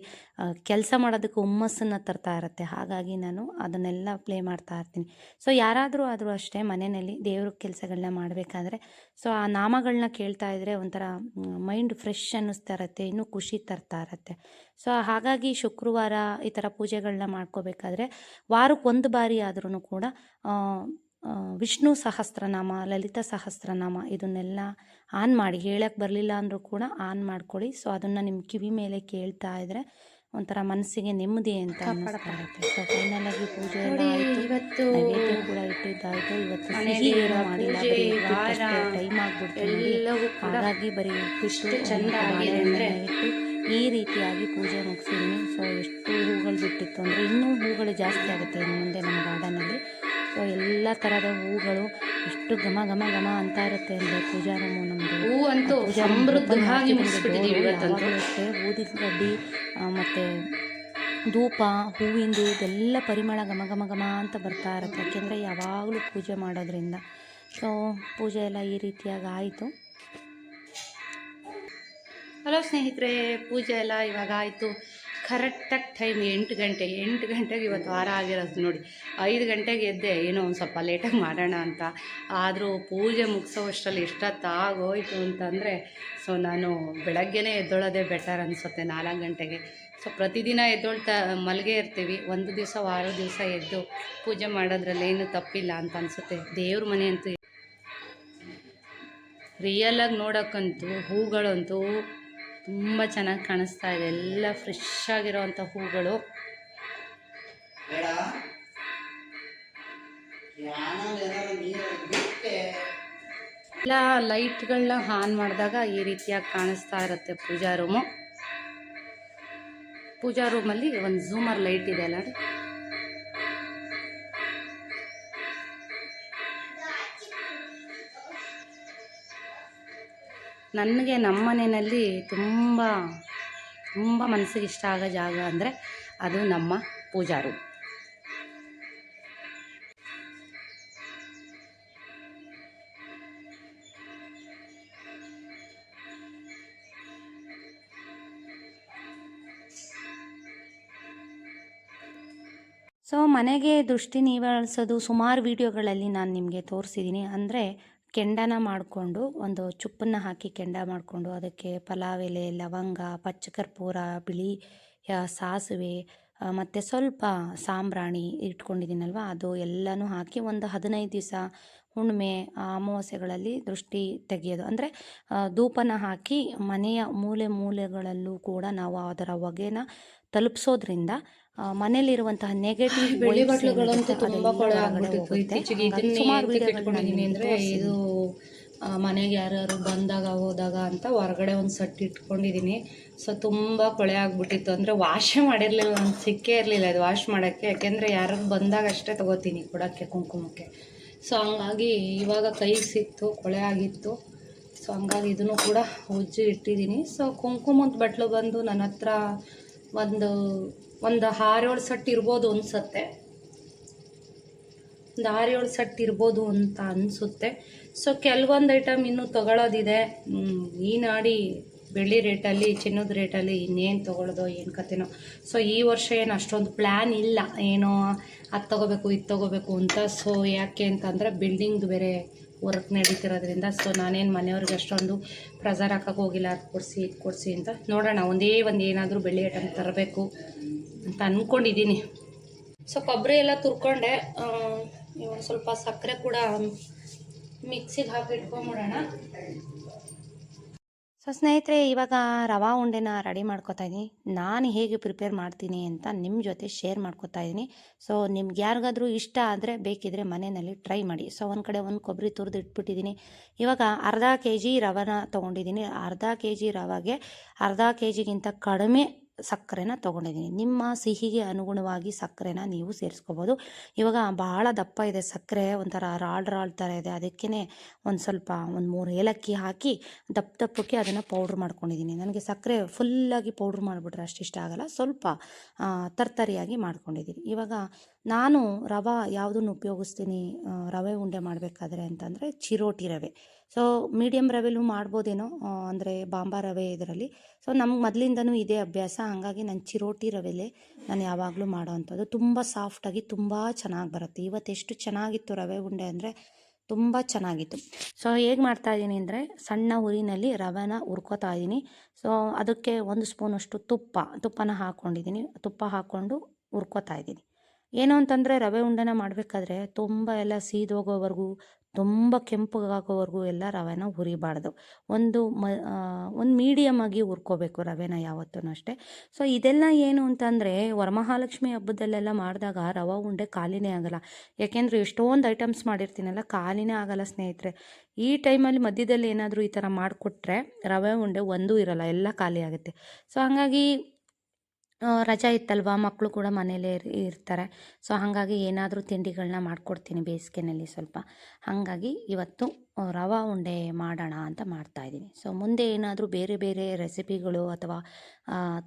ಕೆಲಸ ಮಾಡೋದಕ್ಕೆ ಹುಮ್ಮಸ್ಸನ್ನು ತರ್ತಾ ಇರುತ್ತೆ. ಹಾಗಾಗಿ ನಾನು ಅದನ್ನೆಲ್ಲ ಪ್ಲೇ ಮಾಡ್ತಾ ಇರ್ತೀನಿ. ಸೊ ಯಾರಾದರೂ ಆದರೂ ಅಷ್ಟೇ ಮನೆಯಲ್ಲಿ ದೇವ್ರ ಕೆಲಸಗಳನ್ನ ಮಾಡಬೇಕಾದ್ರೆ ಸೊ ಆ ನಾಮಗಳನ್ನ ಕೇಳ್ತಾ ಇದ್ದರೆ ಒಂಥರ ಮೈಂಡ್ ಫ್ರೆಶ್ ಅನ್ನಿಸ್ತಾ ಇರುತ್ತೆ, ಇನ್ನೂ ಖುಷಿ ತರ್ತಾ ಇರುತ್ತೆ. ಸೊ ಹಾಗಾಗಿ ಶುಕ್ರವಾರ ಈ ಥರ ಪೂಜೆಗಳನ್ನ ಮಾಡ್ಕೋಬೇಕಾದ್ರೆ ವಾರಕ್ಕೆ ಒಂದು ಬಾರಿ ಆದ್ರೂ ಕೂಡ ವಿಷ್ಣು ಸಹಸ್ರನಾಮ, ಲಲಿತಾ ಸಹಸ್ರನಾಮ ಇದನ್ನೆಲ್ಲ ಆನ್ ಮಾಡಿ ಹೇಳಕ್ಕೆ ಬರಲಿಲ್ಲ ಅಂದರೂ ಕೂಡ ಆನ್ ಮಾಡ್ಕೊಳ್ಳಿ ಸೊ ಅದನ್ನು ನಿಮ್ಮ ಕಿವಿ ಮೇಲೆ ಕೇಳ್ತಾ ಇದ್ರೆ ಒಂಥರ ಮನಸ್ಸಿಗೆ ನೆಮ್ಮದಿ ಅಂತ ಅನ್ನಿಸ್ತಾ ಇರುತ್ತೆ. ಸೊ ಫೈನಲ್ ಆಗಿ ಪೂಜೆ. ಇವತ್ತು ನೈವೇದ್ಯ ಕೂಡ ಇಟ್ಟಿದ್ದಾಯಿತು. ಇವತ್ತು ಸಿಹಿ ಏನೂ ಮಾಡಿಲ್ಲ. ಟೈಮ್ ಆಗ್ಬಿಡ್ತು ನೋಡಿ. ಹಾಗಾಗಿ ಬರೀ ಉಪ್ಪಿಟ್ಟು ಎಷ್ಟು ಚಂದ ಇಟ್ಟು ಈ ರೀತಿಯಾಗಿ ಪೂಜೆ ಮುಗಿಸಿದ್ದೀನಿ ಸೊ ಎಷ್ಟು ಹೂಗಳು ಬಿಟ್ಟಿತ್ತು ಅಂದರೆ ಇನ್ನೂ ಹೂಗಳು ಜಾಸ್ತಿ ಆಗುತ್ತೆ ಇನ್ನು ಮುಂದೆ ನಮ್ಮ ಗಾರ್ಡನಲ್ಲಿ. ಸೊ ಎಲ್ಲ ಥರದ ಹೂಗಳು ಎಷ್ಟು ಘಮ ಘಮ ಘಮ ಅಂತ ಇರುತ್ತೆ ಅಂದರೆ ಪೂಜಾ ರೂಮು ನಮ್ಮದು ಹೂ ಅಂತೂ ಸಮೃದ್ಧವಾಗಿ ಅಷ್ಟೇ ಊದಿನ ಕಡ್ಡಿ ಮತ್ತೆ ಧೂಪ ಹೂವಿಂದು ಇದೆಲ್ಲ ಪರಿಮಳ ಘಮ ಘಮ ಘಮ ಅಂತ ಬರ್ತಾ ಇರುತ್ತೆ. ಯಾಕೆಂದರೆ ಯಾವಾಗಲೂ ಪೂಜೆ ಮಾಡೋದ್ರಿಂದ. ಸೊ ಪೂಜೆ ಎಲ್ಲ ಈ ರೀತಿಯಾಗಿ ಆಯಿತು. ಹಲೋ ಸ್ನೇಹಿತರೆ ಪೂಜೆ ಎಲ್ಲ ಇವಾಗ ಆಯಿತು. ಕರೆಕ್ಟಾಗಿ ಟೈಮ್ ಎಂಟು ಗಂಟೆ, ಎಂಟು ಗಂಟೆಗೆ ಇವತ್ತು ವಾರ ಆಗಿರೋದು ನೋಡಿ. ಐದು ಗಂಟೆಗೆ ಎದ್ದೆ, ಏನೋ ಒಂದು ಸ್ವಲ್ಪ ಲೇಟಾಗಿ ಮಾಡೋಣ ಅಂತ. ಆದರೂ ಪೂಜೆ ಮುಗಿಸೋವಷ್ಟರಲ್ಲಿ ಎಷ್ಟೊತ್ತಾಗೋಯ್ತು ಅಂತಂದರೆ ಸೊ ನಾನು ಬೆಳಗ್ಗೆನೇ ಎದ್ದೊಳೋದೇ ಬೆಟರ್ ಅನಿಸುತ್ತೆ ನಾಲ್ಕು ಗಂಟೆಗೆ. ಸೊ ಪ್ರತಿದಿನ ಎದ್ದೊಳ್ತಾ, ಮಲಗೆ ಇರ್ತೀವಿ. ಒಂದು ದಿವಸ, ವಾರ ದಿವಸ ಎದ್ದು ಪೂಜೆ ಮಾಡೋದ್ರಲ್ಲಿ ಏನು ತಪ್ಪಿಲ್ಲ ಅಂತ ಅನಿಸುತ್ತೆ. ದೇವ್ರ ಮನೆ ಅಂತೂ ರಿಯಲಾಗಿ ನೋಡೋಕ್ಕಂತೂ, ಹೂಗಳಂತೂ ತುಂಬ ಚೆನ್ನಾಗಿ ಕಾಣಿಸ್ತಾ ಇದೆ. ಎಲ್ಲ ಫ್ರೆಶ್ ಆಗಿರೋವಂಥ ಹೂಗಳು. ಎಲ್ಲ ಲೈಟ್ಗಳನ್ನ ಆನ್ ಮಾಡಿದಾಗ ಈ ರೀತಿಯಾಗಿ ಕಾಣಿಸ್ತಾ ಇರುತ್ತೆ ಪೂಜಾ ರೂಮು. ಪೂಜಾ ರೂಮಲ್ಲಿ ಒಂದು ಝೂಮರ್ ಲೈಟ್ ಇದೆ ಅಲ್ಲ ನನಗೆ ನಮ್ಮ ಮನೆಯಲ್ಲಿ ತುಂಬ ತುಂಬ ಮನಸ್ಸಿಗೆ ಇಷ್ಟ ಆಗೋ ಜಾಗ ಅಂದರೆ ಅದು ನಮ್ಮ ಪೂಜಾ ರೂಮ್ ಸೊ, ಮನೆಗೆ ದೃಷ್ಟಿ ನಿವಾರಿಸೋದು ಸುಮಾರು ವೀಡಿಯೋಗಳಲ್ಲಿ ನಾನು ನಿಮಗೆ ತೋರಿಸಿದ್ದೀನಿ. ಅಂದರೆ ಕೆಂಡನ ಮಾಡಿಕೊಂಡು ಒಂದು ಚುಪ್ಪನ್ನು ಹಾಕಿ ಕೆಂಡ ಮಾಡಿಕೊಂಡು ಅದಕ್ಕೆ ಪಲಾವ್ ಎಲೆ ಲವಂಗ ಪಚ್ಚಕರ್ಪೂರ ಬಿಳಿ ಆ, ಸಾಸಿವೆ ಮತ್ತು ಸ್ವಲ್ಪ ಸಾಂಬ್ರಾಣಿ ಇಟ್ಕೊಂಡಿದ್ದೀನಲ್ವ? ಅದು ಎಲ್ಲನೂ ಹಾಕಿ ಒಂದು ಹದಿನೈದು ದಿವಸ ಹುಣ್ಣಿಮೆ ಅಮಾವಾಸ್ಯೆಗಳಲ್ಲಿ ದೃಷ್ಟಿ ತೆಗೆಯೋದು. ಅಂದರೆ ಧೂಪನ ಹಾಕಿ ಮನೆಯ ಮೂಲೆ ಮೂಲೆಗಳಲ್ಲೂ ಕೂಡ ನಾವು ಅದರ ಹೊಗೆನ ತಲುಪಿಸೋದ್ರಿಂದ ಆ, ಮನೆಯಲ್ಲಿರುವಂತಹ ನೆಗೆಟಿವ್ ಅಂದರೆ ಇದು ಮನೆಗೆ ಯಾರ್ಯಾರು ಬಂದಾಗ ಹೋದಾಗ ಅಂತ ಹೊರಗಡೆ ಒಂದು ಸಟ್ ಇಟ್ಕೊಂಡಿದ್ದೀನಿ. ಸೊ ತುಂಬ ಕೊಳೆ ಆಗ್ಬಿಟ್ಟಿತ್ತು. ಅಂದರೆ ವಾಶೇ ಮಾಡಿರಲಿಲ್ಲ ನಾನು ಸಿಕ್ಕೇ ಇರಲಿಲ್ಲ ಇದು ವಾಶ್ ಮಾಡೋಕ್ಕೆ. ಯಾಕೆಂದರೆ ಯಾರು ಬಂದಾಗ ಅಷ್ಟೇ ತೊಗೋತೀನಿ ಕೊಡೋಕ್ಕೆ ಕುಂಕುಮಕ್ಕೆ. ಸೊ ಹಂಗಾಗಿ ಇವಾಗ ಕೈ ಸಿಕ್ತು ಕೊಳೆ ಆಗಿತ್ತು. ಸೊ ಹಂಗಾಗಿ ಇದನ್ನು ಕೂಡ ಉಜ್ಜಿ ಇಟ್ಟಿದ್ದೀನಿ. ಸೊ ಕುಂಕುಮದ ಬಟ್ಲು ಬಂದು ನನ್ನ ಹತ್ರ ಒಂದು ಒಂದು ಆರೇಳು ಸೆಟ್ ಇರ್ಬೋದು ಅನಿಸುತ್ತೆ. ಒಂದು ಆರೇಳು ಸೆಟ್ ಇರ್ಬೋದು ಅಂತ ಅನಿಸುತ್ತೆ. ಸೊ ಕೆಲವೊಂದು ಐಟಮ್ ಇನ್ನೂ ತಗೊಳ್ಳೋದಿದೆ ಈ ನಾಡಿ ಬೆಳ್ಳಿ ರೇಟಲ್ಲಿ, ಚಿನ್ನದ ರೇಟಲ್ಲಿ ಇನ್ನೇನು ತೊಗೊಳ್ಳೋದು ಏನು ಕತೆನೋ. ಸೊ ಈ ವರ್ಷ ಏನು ಅಷ್ಟೊಂದು ಪ್ಲ್ಯಾನ್ ಇಲ್ಲ. ಏನೋ ಅದು ತೊಗೋಬೇಕು, ಇದು ತೊಗೋಬೇಕು ಅಂತ. ಸೊ ಯಾಕೆ ಅಂತಂದರೆ ಬಿಲ್ಡಿಂಗ್ ಬೇರೆ ವರ್ಕ್ ನಡೀತಿರೋದ್ರಿಂದ. ಸೊ ನಾನೇನು ಮನೆಯವ್ರಿಗೆ ಅಷ್ಟೊಂದು ಪ್ರೆಸರ್ ಹಾಕೋಕೆ ಹೋಗಿಲ್ಲ. ಅದು ಕೊಡಿಸಿ, ಇದು ಕೊಡಿಸಿ ಅಂತ. ನೋಡೋಣ, ಒಂದೇ ಒಂದು ಏನಾದರೂ ಬೆಳ್ಳಿ ಐಟಮ್ ತರಬೇಕು. ಅಂತ ಅಂದ್ಕೊಂಡಿದ್ದೀನಿ ಸೊ, ಕೊಬ್ಬರಿ ಎಲ್ಲ ತುರ್ಕೊಂಡೆ. ಇವಾಗ ಸ್ವಲ್ಪ ಸಕ್ಕರೆ ಕೂಡ ಮಿಕ್ಸಿಗೆ ಹಾಕಿ ಇಟ್ಕೊಂಬಿಡೋಣ. ಸೊ, ಸ್ನೇಹಿತರೆ, ಇವಾಗ ರವಾ ಉಂಡೆನ ರೆಡಿ ಮಾಡ್ಕೊತಾ ಇದ್ದೀನಿ. ನಾನು ಹೇಗೆ ಪ್ರಿಪೇರ್ ಮಾಡ್ತೀನಿ ಅಂತ ನಿಮ್ಮ ಜೊತೆ ಶೇರ್ ಮಾಡ್ಕೊತಾ ಇದ್ದೀನಿ. ಸೊ, ನಿಮ್ಗೆ ಯಾರಿಗಾದರೂ ಇಷ್ಟ ಆದರೆ ಬೇಕಿದ್ರೆ ಮನೆಯಲ್ಲಿ ಟ್ರೈ ಮಾಡಿ. ಸೊ, ಒಂದು ಕಡೆ ಒಂದು ಕೊಬ್ಬರಿ ತುರಿದು ಇಟ್ಬಿಟ್ಟಿದ್ದೀನಿ. ಇವಾಗ ಅರ್ಧ ಕೆ ಜಿ ರವಾನ ತೊಗೊಂಡಿದ್ದೀನಿ. ಅರ್ಧ ಕೆ ಜಿ ರವಾಗೆ ಅರ್ಧ ಕೆ ಜಿಗಿಂತ ಕಡಿಮೆ ಸಕ್ಕರೆನ ತೊಗೊಂಡಿದ್ದೀನಿ. ನಿಮ್ಮ ಸಿಹಿಗೆ ಅನುಗುಣವಾಗಿ ಸಕ್ಕರೆನ ನೀವು ಸೇರಿಸ್ಕೋಬೋದು. ಇವಾಗ ಭಾಳ ದಪ್ಪ ಇದೆ ಸಕ್ಕರೆ, ಒಂಥರ ರಾಳ್ ರಾಳ್ ಥರ ಇದೆ. ಅದಕ್ಕೇ ಒಂದು ಸ್ವಲ್ಪ ಒಂದು ಮೂರು ಏಲಕ್ಕಿ ಹಾಕಿ ದಪ್ಪ ದಪ್ಪಕ್ಕೆ ಅದನ್ನು ಪೌಡ್ರ್ ಮಾಡ್ಕೊಂಡಿದ್ದೀನಿ. ನನಗೆ ಸಕ್ಕರೆ ಫುಲ್ಲಾಗಿ ಪೌಡ್ರ್ ಮಾಡಿಬಿಟ್ರೆ ಅಷ್ಟಿಷ್ಟ ಆಗಲ್ಲ. ಸ್ವಲ್ಪ ತರ್ತರಿಯಾಗಿ ಮಾಡ್ಕೊಂಡಿದ್ದೀನಿ. ಇವಾಗ ನಾನು ರವೆ ಯಾವುದನ್ನು ಉಪಯೋಗಿಸ್ತೀನಿ ರವೆ ಉಂಡೆ ಮಾಡಬೇಕಾದ್ರೆ ಅಂತಂದರೆ ಚಿರೋಟಿ ರವೆ. ಸೊ ಮೀಡಿಯಮ್ ರವೆಲೂ ಮಾಡ್ಬೋದೇನೋ ಅಂದರೆ ಬಾಂಬಾ ರವೆ ಇದರಲ್ಲಿ. ಸೊ ನಮ್ಗೆ ಮೊದಲಿಂದನೂ ಇದೇ ಅಭ್ಯಾಸ. ಹಾಗಾಗಿ ನಾನು ಚಿರೋಟಿ ರವೆಲೇ ನಾನು ಯಾವಾಗಲೂ ಮಾಡೋವಂಥದ್ದು ತುಂಬ ಸಾಫ್ಟಾಗಿ ತುಂಬ ಚೆನ್ನಾಗಿ ಬರುತ್ತೆ. ಇವತ್ತೆಷ್ಟು ಚೆನ್ನಾಗಿತ್ತು ರವೆ ಉಂಡೆ ಅಂದರೆ ತುಂಬ ಚೆನ್ನಾಗಿತ್ತು. ಸೊ ಹೇಗೆ ಮಾಡ್ತಾಯಿದ್ದೀನಿ ಅಂದರೆ ಸಣ್ಣ ಉರಿನಲ್ಲಿ ರವೆನ ಹುರ್ಕೋತಾ ಇದ್ದೀನಿ. ಸೊ ಅದಕ್ಕೆ ಒಂದು ಸ್ಪೂನಷ್ಟು ತುಪ್ಪ. ತುಪ್ಪನ ಹಾಕ್ಕೊಂಡಿದ್ದೀನಿ ತುಪ್ಪ ಹಾಕ್ಕೊಂಡು ಹುರ್ಕೋತಾ ಇದ್ದೀನಿ. ಏನು ಅಂತಂದರೆ ರವೆ ಉಂಡೆನ ಮಾಡಬೇಕಾದ್ರೆ ತುಂಬ ಎಲ್ಲ ಸೀದೋಗೋವರೆಗೂ, ತುಂಬ ಕೆಂಪಗಾಗೋವರೆಗೂ ಎಲ್ಲ ರವೆನ ಹುರಿಬಾರ್ದು. ಒಂದು ಮ ಒಂದು ಮೀಡಿಯಮ್ ಆಗಿ ಹುರ್ಕೋಬೇಕು ರವೆನ ಯಾವತ್ತೂ ಅಷ್ಟೇ. ಸೊ ಇದೆಲ್ಲ ಏನು ಅಂತಂದರೆ ವರಮಹಾಲಕ್ಷ್ಮಿ ಹಬ್ಬದಲ್ಲೆಲ್ಲ ಮಾಡಿದಾಗ ರವೆ ಉಂಡೆ ಖಾಲಿನೇ ಆಗಲ್ಲ. ಯಾಕೆಂದರೆ ಎಷ್ಟೊಂದು ಐಟಮ್ಸ್ ಮಾಡಿರ್ತೀನಲ್ಲ, ಖಾಲಿನೇ ಆಗಲ್ಲ ಸ್ನೇಹಿತರೆ. ಈ ಟೈಮಲ್ಲಿ ಮಧ್ಯದಲ್ಲಿ ಏನಾದರೂ ಈ ಥರ ಮಾಡಿಕೊಟ್ರೆ ರವೆ ಉಂಡೆ ಒಂದೂ ಇರಲ್ಲ, ಎಲ್ಲ ಖಾಲಿ ಆಗುತ್ತೆ. ಸೊ ಹಾಗಾಗಿ ರಜಾ ಇತ್ತಲ್ವ? ಮಕ್ಕಳು ಕೂಡ ಮನೇಲೇ ಇರ್ತಾರೆ. ಸೊ ಹಾಗಾಗಿ ಏನಾದರೂ ತಿಂಡಿಗಳನ್ನ ಮಾಡಿಕೊಡ್ತೀನಿ ಬೇಸಿಗೆನಲ್ಲಿ ಸ್ವಲ್ಪ. ಹಾಗಾಗಿ ಇವತ್ತು ರವೆ ಉಂಡೆ ಮಾಡೋಣ ಅಂತ ಮಾಡ್ತಾಯಿದ್ದೀನಿ ಸೊ ಮುಂದೆ ಏನಾದರೂ ಬೇರೆ ಬೇರೆ ರೆಸಿಪಿಗಳು ಅಥವಾ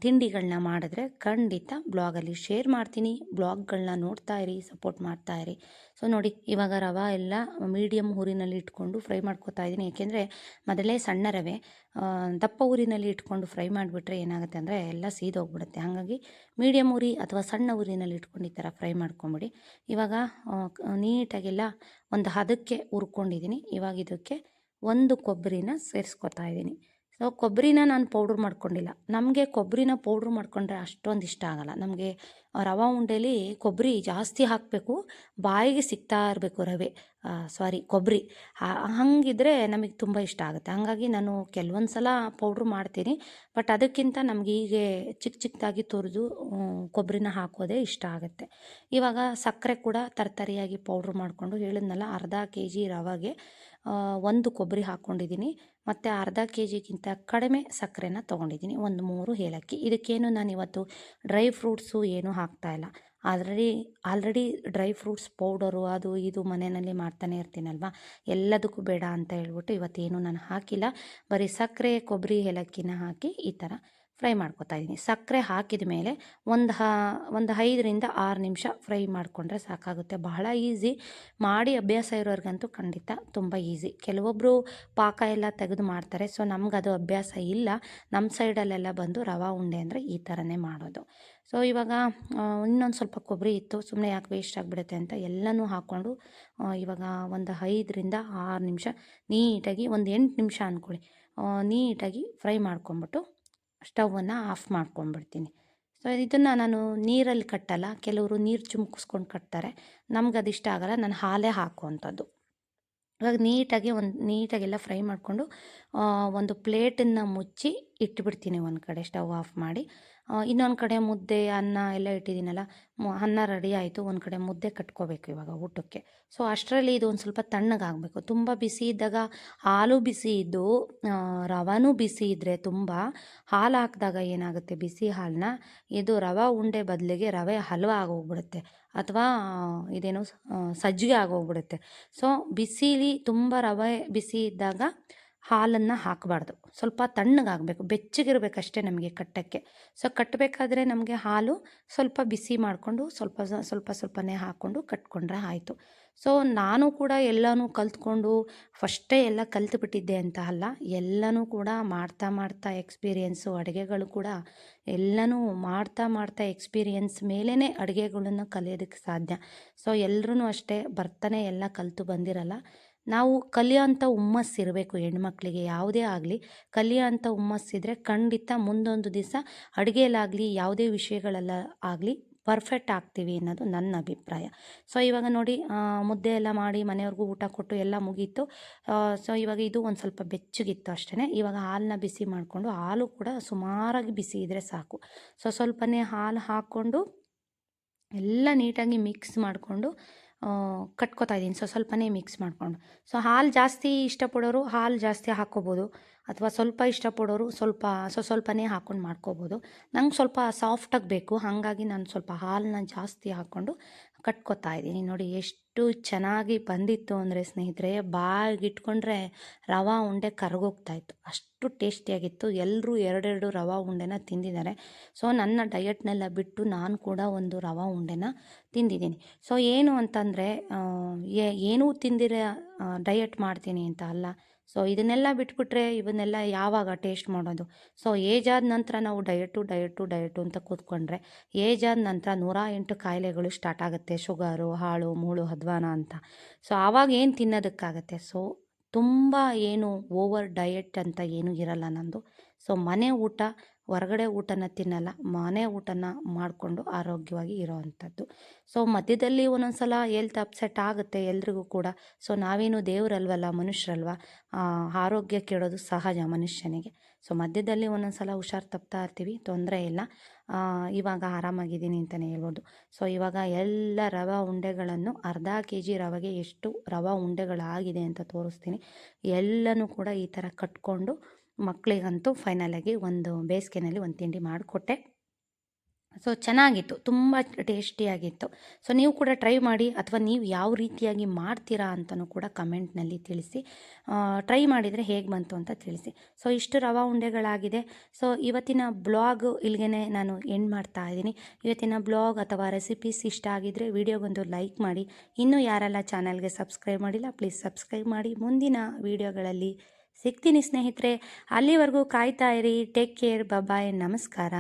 ತಿಂಡಿಗಳನ್ನ ಮಾಡಿದ್ರೆ ಖಂಡಿತ ಬ್ಲಾಗಲ್ಲಿ ಶೇರ್ ಮಾಡ್ತೀನಿ. ಬ್ಲಾಗ್ಗಳನ್ನ ನೋಡ್ತಾ ಇರಿ, ಸಪೋರ್ಟ್ ಮಾಡ್ತಾ ಇರಿ. ಸೊ ನೋಡಿ, ಇವಾಗ ರವೆ ಎಲ್ಲ ಮೀಡಿಯಮ್ ಊರಿನಲ್ಲಿ ಇಟ್ಕೊಂಡು ಫ್ರೈ ಮಾಡ್ಕೊತಾ ಇದ್ದೀನಿ. ಏಕೆಂದರೆ ಮೊದಲೇ ಸಣ್ಣ ರವೆ ದಪ್ಪ ಊರಿನಲ್ಲಿ ಇಟ್ಕೊಂಡು ಫ್ರೈ ಮಾಡಿಬಿಟ್ರೆ ಏನಾಗುತ್ತೆ ಅಂದರೆ ಎಲ್ಲ ಸೀದೋಗ್ಬಿಡುತ್ತೆ. ಹಾಗಾಗಿ ಮೀಡಿಯಮ್ ಉರಿ ಅಥವಾ ಸಣ್ಣ ಉರಿನಲ್ಲಿ ಇಟ್ಕೊಂಡು ಈ ಥರ ಫ್ರೈ ಮಾಡ್ಕೊಂಬಿಡಿ. ಇವಾಗ ನೀಟಾಗೆಲ್ಲ ಒಂದು ಹದಕ್ಕೆ ಹುರ್ಕೊಂಡಿದ್ದೀನಿ. ಇವಾಗ ಇದಕ್ಕೆ ಒಂದು ಕೊಬ್ಬರಿನ ಸೇರಿಸ್ಕೊತಾ ಇದ್ದೀನಿ. ಸೊ ಕೊಬ್ಬರಿನ ನಾನು ಪೌಡ್ರ್ ಮಾಡ್ಕೊಂಡಿಲ್ಲ. ನಮಗೆ ಕೊಬ್ಬರಿನ ಪೌಡ್ರ್ ಮಾಡ್ಕೊಂಡ್ರೆ ಅಷ್ಟೊಂದು ಇಷ್ಟ ಆಗಲ್ಲ. ನಮಗೆ ರವೆ ಉಂಡೆಲಿ ಕೊಬ್ಬರಿ ಜಾಸ್ತಿ ಹಾಕಬೇಕು. ಬಾಯಿಗೆ ಸಿಗ್ತಾ ಇರಬೇಕು ರವೆ. ಸಾರಿ ಕೊಬ್ಬರಿ. ಹಾಗಿದ್ರೆ ನಮಗೆ ತುಂಬ ಇಷ್ಟ ಆಗುತ್ತೆ. ಹಾಗಾಗಿ ನಾನು ಕೆಲವೊಂದು ಸಲ ಪೌಡ್ರ್ ಮಾಡ್ತೀನಿ. ಬಟ್ ಅದಕ್ಕಿಂತ ನಮಗೆ ಹೀಗೆ ಚಿಕ್ಕ ಚಿಕ್ಕದಾಗಿ ತುರಿದು ಕೊಬ್ಬರಿನ ಹಾಕೋದೇ ಇಷ್ಟ ಆಗುತ್ತೆ. ಇವಾಗ ಸಕ್ಕರೆ ಕೂಡ ತರತರಿಯಾಗಿ ಪೌಡ್ರ್ ಮಾಡಿಕೊಂಡು ಹೇಳಿದ್ನಲ್ಲ, ಅರ್ಧ ಕೆ ಜಿ ರವೆಗೆ. ಒಂದು ಕೊಬ್ಬರಿ ಹಾಕ್ಕೊಂಡಿದ್ದೀನಿ. ಮತ್ತು ಅರ್ಧ ಕೆ ಜಿಗಿಂತ ಕಡಿಮೆ ಸಕ್ಕರೆನ ತೊಗೊಂಡಿದ್ದೀನಿ. ಒಂದು ಮೂರು ಏಲಕ್ಕಿ. ಇದಕ್ಕೇನು ನಾನು ಇವತ್ತು ಡ್ರೈ ಫ್ರೂಟ್ಸು ಏನೂ ಹಾಕ್ತಾಯಿಲ್ಲ already already dry fruits powder ಅದು ಇದು ಮನೆಯಲ್ಲಿ ಮಾಡ್ತಾನೆ ಇರ್ತೀನಲ್ವ? ಎಲ್ಲದಕ್ಕೂ ಬೇಡ ಅಂತ ಹೇಳ್ಬಿಟ್ಟು ಇವತ್ತೇನು ನಾನು ಹಾಕಿಲ್ಲ. ಬರೀ ಸಕ್ಕರೆ, ಕೊಬ್ಬರಿ ಏಲಕ್ಕಿನ ಹಾಕಿ ಈ ಥರ ಫ್ರೈ ಮಾಡ್ಕೊತಾ ಇದ್ದೀನಿ. ಸಕ್ಕರೆ ಹಾಕಿದ ಮೇಲೆ ಒಂದು ಹಾ, ಒಂದು ಐದರಿಂದ ಆರು ನಿಮಿಷ ಫ್ರೈ ಮಾಡಿಕೊಂಡ್ರೆ ಸಾಕಾಗುತ್ತೆ. ಬಹಳ ಈಸಿ. ಮಾಡಿ ಅಭ್ಯಾಸ ಇರೋರಿಗಂತೂ ಖಂಡಿತ ತುಂಬ ಈಸಿ. ಕೆಲವೊಬ್ಬರು ಪಾಕ ಎಲ್ಲ ತೆಗೆದು ಮಾಡ್ತಾರೆ. ಸೊ ನಮ್ಗೆ ಅಭ್ಯಾಸ ಇಲ್ಲ. ನಮ್ಮ ಸೈಡಲ್ಲೆಲ್ಲ ಬಂದು ರವೆ, ಉಂಡೆ ಅಂದರೆ ಈ ಥರನೇ ಮಾಡೋದು. ಸೊ, ಇವಾಗ ಇನ್ನೊಂದು ಸ್ವಲ್ಪ ಕೊಬ್ಬರಿ ಇತ್ತು. ಸುಮ್ಮನೆ ಯಾಕೆ ವೇಸ್ಟ್ ಆಗಿಬಿಡುತ್ತೆ ಅಂತ ಎಲ್ಲನೂ ಹಾಕ್ಕೊಂಡು ಇವಾಗ ಒಂದು ಐದರಿಂದ ಆರು ನಿಮಿಷ ನೀಟಾಗಿ ಒಂದು ಎಂಟು ನಿಮಿಷ ಅಂದ್ಕೊಳ್ಳಿ ನೀಟಾಗಿ ಫ್ರೈ ಮಾಡ್ಕೊಂಬಿಟ್ಟು ಸ್ಟವನ್ನು ಆಫ್ ಮಾಡ್ಕೊಂಡ್ಬಿಡ್ತೀನಿ ಸೊ, ಇದನ್ನು ನಾನು ನೀರಲ್ಲಿ ಕಟ್ಟಲ್ಲ. ಕೆಲವರು ನೀರು ಚುಮ್ಕಿಸ್ಕೊಂಡು ಕಟ್ತಾರೆ. ನಮ್ಗೆ ಅದು ಇಷ್ಟ ಆಗಲ್ಲ. ನಾನು ಹಾಲೇ ಹಾಕುವಂಥದ್ದು. ಇವಾಗ ನೀಟಾಗಿ ಒಂದು, ನೀಟಾಗೆಲ್ಲ ಫ್ರೈ ಮಾಡಿಕೊಂಡು ಒಂದು ಪ್ಲೇಟನ್ನು ಮುಚ್ಚಿ ಇಟ್ಬಿಡ್ತೀನಿ ಒಂದು ಕಡೆ ಸ್ಟವ್ ಆಫ್ ಮಾಡಿ. ಇನ್ನೊಂದು ಕಡೆ ಮುದ್ದೆ, ಅನ್ನ ಎಲ್ಲ ಇಟ್ಟಿದ್ದೀನಲ್ಲ ಅನ್ನ ರೆಡಿ ಆಯಿತು, ಒಂದು ಕಡೆ ಮುದ್ದೆ ಕಟ್ಕೋಬೇಕು ಇವಾಗ ಊಟಕ್ಕೆ. ಸೊ, ಅಷ್ಟರಲ್ಲಿ ಇದು ಒಂದು ಸ್ವಲ್ಪ ತಣ್ಣಗಾಗಬೇಕು ತುಂಬ ಬಿಸಿ ಇದ್ದಾಗ ಹಾಲು ಬಿಸಿ ಇದ್ದು ರವಾನೂ ಬಿಸಿ ಇದ್ದರೆ ತುಂಬ ಹಾಲು ಹಾಕಿದಾಗ ಏನಾಗುತ್ತೆ ಬಿಸಿ ಹಾಲನ್ನ ಇದು ರವೆ ಉಂಡೆ ಬದಲಿಗೆ ರವೆ ಹಲ್ವ ಆಗೋಗ್ಬಿಡುತ್ತೆ. ಅಥವಾ ಇದೇನು ಸಜ್ಜಿಗೆ ಆಗೋಗ್ಬಿಡುತ್ತೆ. ಸೊ ಬಿಸಿಲಿ ತುಂಬ ರವೆ ಬಿಸಿ ಇದ್ದಾಗ ಹಾಲನ್ನು ಹಾಕಬಾರ್ದು. ಸ್ವಲ್ಪ ತಣ್ಣಗಾಗಬೇಕು. ಬೆಚ್ಚಗಿರಬೇಕಷ್ಟೇ ನಮಗೆ ಕಟ್ಟಕ್ಕೆ. ಸೊ ಕಟ್ಟಬೇಕಾದ್ರೆ ನಮಗೆ ಹಾಲು ಸ್ವಲ್ಪ ಬಿಸಿ ಮಾಡಿಕೊಂಡು ಸ್ವಲ್ಪ ಸ್ವಲ್ಪ ಸ್ವಲ್ಪನೇ ಹಾಕ್ಕೊಂಡು ಕಟ್ಕೊಂಡ್ರೆ ಆಯಿತು. ಸೊ ನಾನು ಕೂಡ ಎಲ್ಲನೂ ಕಲ್ತ್ಕೊಂಡು ಫಸ್ಟೇ ಎಲ್ಲ ಕಲ್ತ್ಬಿಟ್ಟಿದ್ದೆ ಅಂತ ಅಲ್ಲ, ಎಲ್ಲನೂ ಕೂಡ ಮಾಡ್ತಾ ಮಾಡ್ತಾ ಎಕ್ಸ್ಪೀರಿಯೆನ್ಸು ಅಡುಗೆಗಳು ಕೂಡ ಎಲ್ಲನೂ ಮಾಡ್ತಾ ಮಾಡ್ತಾ ಎಕ್ಸ್ಪೀರಿಯೆನ್ಸ್ ಮೇಲೇ ಅಡುಗೆಗಳನ್ನು ಕಲಿಯೋದಕ್ಕೆ ಸಾಧ್ಯ. ಸೊ ಎಲ್ಲರೂ ಅಷ್ಟೇ ಬರ್ತಾನೆ ಎಲ್ಲ ಕಲಿತು ಬಂದಿರಲ್ಲ. ನಾವು ಕಲಿಯೋಂಥ ಹುಮ್ಮಸ್ಸಿರಬೇಕು ಹೆಣ್ಮಕ್ಳಿಗೆ, ಯಾವುದೇ ಆಗಲಿ. ಕಲಿಯೋಂಥ ಹುಮ್ಮಸ್ಸಿದ್ರೆ ಖಂಡಿತ ಮುಂದೊಂದು ದಿವಸ ಅಡುಗೆಯಲ್ಲಾಗಲಿ, ಯಾವುದೇ ವಿಷಯಗಳೆಲ್ಲ ಆಗಲಿ ಪರ್ಫೆಕ್ಟ್ ಆಗ್ತೀವಿ ಅನ್ನೋದು ನನ್ನ ಅಭಿಪ್ರಾಯ. ಸೊ, ಇವಾಗ ನೋಡಿ ಮುದ್ದೆ ಎಲ್ಲ ಮಾಡಿ ಮನೆಯವ್ರಿಗೂ ಊಟ ಕೊಟ್ಟು ಎಲ್ಲ ಮುಗೀತು. ಸೊ, ಇವಾಗ ಇದು ಒಂದು ಸ್ವಲ್ಪ ಬೆಚ್ಚಗಿತ್ತು ಅಷ್ಟೇ ಇವಾಗ ಹಾಲನ್ನ ಬಿಸಿ ಮಾಡಿಕೊಂಡು ಹಾಲು ಕೂಡ ಸುಮಾರಾಗಿ ಬಿಸಿ ಇದ್ದರೆ ಸಾಕು. ಸೊ, ಸ್ವಲ್ಪನೇ ಹಾಲು ಹಾಕ್ಕೊಂಡು ಎಲ್ಲ ನೀಟಾಗಿ ಮಿಕ್ಸ್ ಮಾಡಿಕೊಂಡು ಕಟ್ಕೊತಾ ಇದ್ದೀನಿ. ಸೊ, ಸ್ವಲ್ಪನೇ ಮಿಕ್ಸ್ ಮಾಡಿಕೊಂಡು. ಸೊ, ಹಾಲು ಜಾಸ್ತಿ ಇಷ್ಟಪಡೋರು ಹಾಲು ಜಾಸ್ತಿ ಹಾಕ್ಕೋಬೋದು ಅಥವಾ ಸ್ವಲ್ಪ ಇಷ್ಟಪಡೋರು ಸ್ವಲ್ಪ, ಸೊ, ಸ್ವಲ್ಪನೇ ಹಾಕ್ಕೊಂಡು ಮಾಡ್ಕೋಬೋದು. ನಂಗೆ ಸ್ವಲ್ಪ ಸಾಫ್ಟಾಗಿ ಬೇಕು. ಹಾಗಾಗಿ ನಾನು ಸ್ವಲ್ಪ ಹಾಲನ್ನ ಜಾಸ್ತಿ ಹಾಕ್ಕೊಂಡು ಕಟ್ಕೊತಾ ಇದ್ದೀನಿ. ನೋಡಿ ಎಷ್ಟು ಚೆನ್ನಾಗಿ ಬಂದಿತ್ತು ಅಂದರೆ ಸ್ನೇಹಿತರೆ ಬಾಯಿಗಿಟ್ಕೊಂಡ್ರೆ ರವಾ ಉಂಡೆ ಕರಗೋಗ್ತಾ ಇತ್ತು. ಅಷ್ಟು ಟೇಸ್ಟಿಯಾಗಿತ್ತು. ಎಲ್ಲರೂ ಎರಡೆರಡು ರವಾ ಉಂಡೆನ ತಿಂದಿದ್ದಾರೆ. ಸೊ, ನನ್ನ ಡಯಟ್ನೆಲ್ಲ ಬಿಟ್ಟು ನಾನು ಕೂಡ ಒಂದು ರವಾ ಉಂಡೆನ ತಿಂದಿದ್ದೀನಿ. ಸೊ, ಏನು ಅಂತಂದರೆ ಏನೂ ತಿಂದಿರ ಡಯಟ್ ಮಾಡ್ತೀನಿ ಅಂತ ಅಲ್ಲ. ಸೊ ಇದನ್ನೆಲ್ಲ ಬಿಟ್ಬಿಟ್ರೆ ಇವನ್ನೆಲ್ಲ ಯಾವಾಗ ಟೇಸ್ಟ್ ಮಾಡೋದು? ಸೊ ಏಜ್ ಆದ ನಂತರ ನಾವು ಡಯಟು ಡಯಟು ಡಯಟು ಅಂತ ಕೂತ್ಕೊಂಡ್ರೆ ಏಜ್ ಆದ ನಂತರ ನೂರ ಎಂಟು ಕಾಯಿಲೆಗಳು ಸ್ಟಾರ್ಟ್ ಆಗುತ್ತೆ. ಶುಗರು, ಹಾಳು, ಮೂಳು, ಹದ್ವಾನ ಅಂತ. ಸೊ ಆವಾಗ ಏನು ತಿನ್ನೋದಕ್ಕಾಗತ್ತೆ? ಸೊ ತುಂಬ ಏನು ಓವರ್ ಡಯಟ್ ಅಂತ ಏನೂ ಇರಲ್ಲ ನಂದು. ಸೊ ಮನೆ ಊಟ ಹೊರಗಡೆ ಊಟನ ತಿನ್ನಲ್ಲ, ಮನೆ ಊಟನ ಮಾಡಿಕೊಂಡು ಆರೋಗ್ಯವಾಗಿ ಇರೋ ಅಂಥದ್ದು. ಸೊ ಮಧ್ಯದಲ್ಲಿ ಒಂದೊಂದು ಸಲ ಹೆಲ್ತ್ ಅಪ್ಸೆಟ್ ಆಗುತ್ತೆ ಎಲ್ರಿಗೂ ಕೂಡ. ಸೊ ನಾವೇನು ದೇವರಲ್ವಲ್ಲ, ಮನುಷ್ಯರಲ್ವ? ಆರೋಗ್ಯ ಕೇಳೋದು ಸಹಜ ಮನುಷ್ಯನಿಗೆ. ಸೊ ಮಧ್ಯದಲ್ಲಿ ಒಂದೊಂದು ಸಲ ಹುಷಾರು ತಪ್ತಾ ಇರ್ತೀವಿ, ತೊಂದರೆ ಇಲ್ಲ. ಇವಾಗ ಆರಾಮಾಗಿದ್ದೀನಿ ಅಂತಲೇ ಹೇಳ್ಬೋದು. ಸೊ ಇವಾಗ ಎಲ್ಲ ರವೆ ಉಂಡೆಗಳನ್ನು ಅರ್ಧ ಕೆ ಜಿ ರವೆಗೆ ಎಷ್ಟು ರವೆ ಉಂಡೆಗಳಾಗಿದೆ ಅಂತ ತೋರಿಸ್ತೀನಿ. ಎಲ್ಲನೂ ಕೂಡ ಈ ಥರ ಕಟ್ಕೊಂಡು ಮಕ್ಕಳಿಗಂತೂ ಫೈನಲಾಗಿ ಒಂದು ಬೇಸಿಗೆನಲ್ಲಿ ಒಂದು ತಿಂಡಿ ಮಾಡಿಕೊಟ್ಟೆ. ಸೊ ಚೆನ್ನಾಗಿತ್ತು, ತುಂಬ ಟೇಸ್ಟಿಯಾಗಿತ್ತು. ಸೊ ನೀವು ಕೂಡ ಟ್ರೈ ಮಾಡಿ ಅಥವಾ ನೀವು ಯಾವ ರೀತಿಯಾಗಿ ಮಾಡ್ತೀರಾ ಅಂತಲೂ ಕೂಡ ಕಮೆಂಟ್ನಲ್ಲಿ ತಿಳಿಸಿ. ಟ್ರೈ ಮಾಡಿದರೆ ಹೇಗೆ ಬಂತು ಅಂತ ತಿಳಿಸಿ. ಸೊ ಇಷ್ಟು ರವಾ ಉಂಡೆಗಳಾಗಿದೆ. ಸೊ ಇವತ್ತಿನ ಬ್ಲಾಗ್ ಇಲ್ಲಿಗೆ ನಾನು ಎಂಡ್ ಮಾಡ್ತಾ ಇದ್ದೀನಿ. ಇವತ್ತಿನ ಬ್ಲಾಗ್ ಅಥವಾ ರೆಸಿಪೀಸ್ ಇಷ್ಟ ಆಗಿದ್ದರೆ ವಿಡಿಯೋಗೊಂದು ಲೈಕ್ ಮಾಡಿ. ಇನ್ನೂ ಯಾರೆಲ್ಲ ಚಾನಲ್ಗೆ ಸಬ್ಸ್ಕ್ರೈಬ್ ಮಾಡಿಲ್ಲ ಪ್ಲೀಸ್ ಸಬ್ಸ್ಕ್ರೈಬ್ ಮಾಡಿ. ಮುಂದಿನ ವಿಡಿಯೋಗಳಲ್ಲಿ ಸಿಗ್ತೀನಿ ಸ್ನೇಹಿತರೆ ಅಲ್ಲಿವರೆಗೂ ಕಾಯ್ತಾ ಇರಿ. ಟೇಕ್ ಕೇರ್ ಬಾಯ್ ನಮಸ್ಕಾರ.